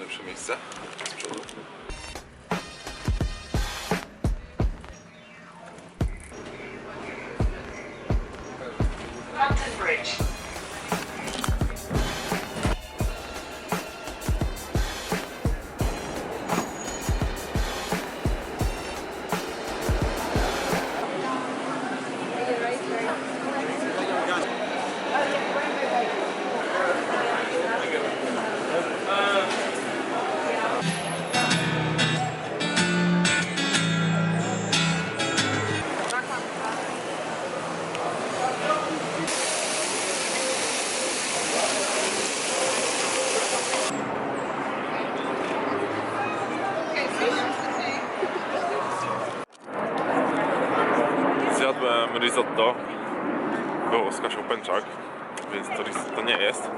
Lepsze miejsce z przodu. London Bridge. Risotto. Było z Kasią Pęczak, więc to risotto nie jest,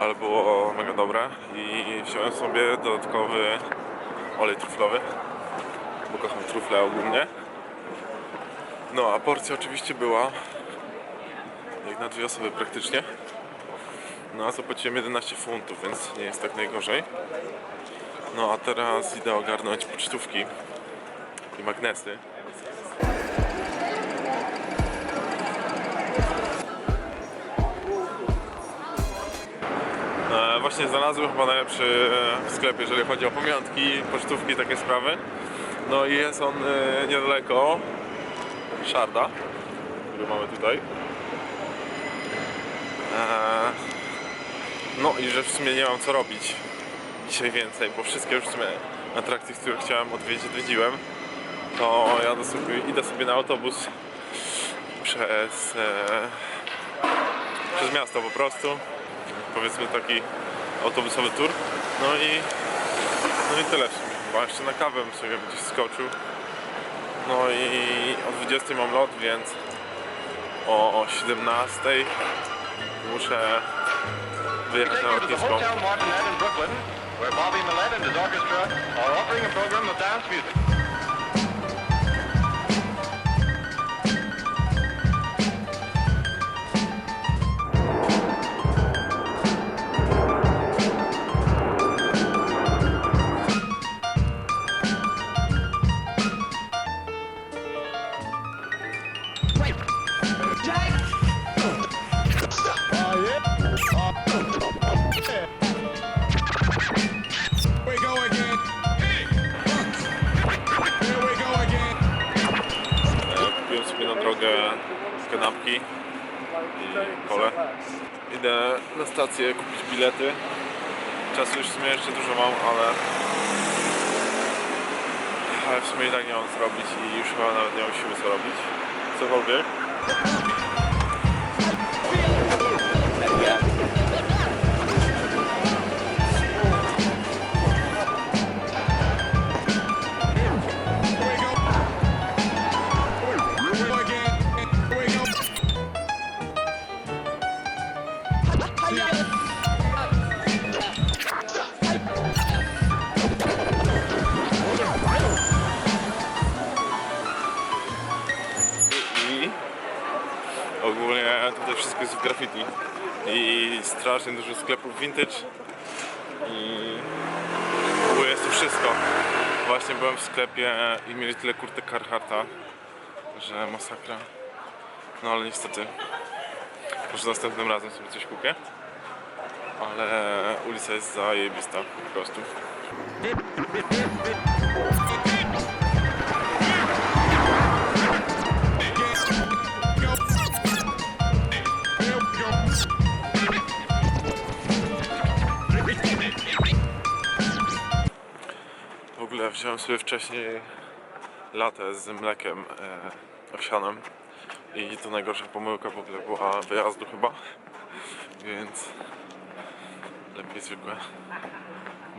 ale było mega dobre i wziąłem sobie dodatkowy olej truflowy, bo kocham trufle ogólnie. No a porcja oczywiście była jak na dwie osoby praktycznie. No a zapłaciłem 11 funtów, więc nie jest tak najgorzej. No a teraz idę ogarnąć pocztówki i magnesy. Właśnie znalazłem chyba najlepszy e, sklep, jeżeli chodzi o pamiątki, pocztówki, takie sprawy. No i jest on e, niedaleko Szarda, który mamy tutaj. E, No i że w sumie nie mam co robić dzisiaj więcej, bo wszystkie już w sumie atrakcje, które chciałem odwiedzić, odwiedziłem. To jadę sobie, idę sobie na autobus przez, przez miasto po prostu powiedzmy taki autobusowy tour. No i, no i tyle w sumie chyba. Jeszcze na kawę bym sobie gdzieś skoczył. No i o 20 mam lot, więc o, o 17 muszę wyjechać na lotnisko. Where Bobby Millet and his orchestra are offering a program of dance music. Drogę kanapki i kole. Idę na stację kupić bilety. Czasu już w sumie jeszcze dużo mam, ale ale w sumie i tak nie mam co robić i już chyba nawet nie mam siły co robić. Cokolwiek. Graffiti. I strasznie dużo sklepów vintage. I w jest wszystko. Właśnie byłem w sklepie i mieli tyle kurtek Carhartta, że masakra. No ale niestety, może następnym razem sobie coś kupię. Ale ulica jest zajebista po prostu. Wziąłem sobie wcześniej latę z mlekiem e, owsianym i to najgorsza pomyłka w ogóle była wyjazdu chyba, więc lepiej zwykłe,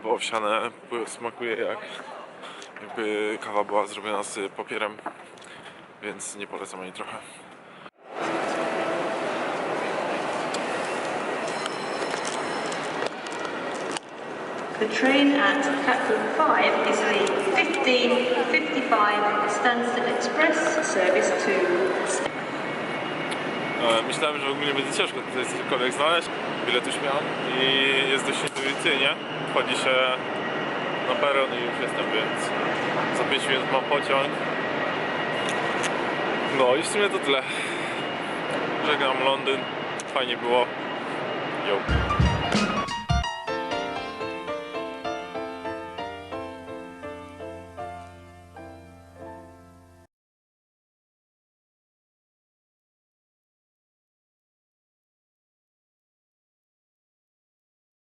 bo owsiane smakuje jak jakby kawa była zrobiona z papierem, więc nie polecam ani trochę. The train at platform 5 is a 15, 55 225 Stansted Express service to E, Myślałem, że w ogóle będzie ciężko tutaj cokolwiek znaleźć. Bilet już miałem i jest dość intuicyjnie. Wchodzi się na peron i już jestem, więc za 5 minut mam pociąg. No i w sumie to tyle. Żegnam Londyn. Fajnie było. Yo.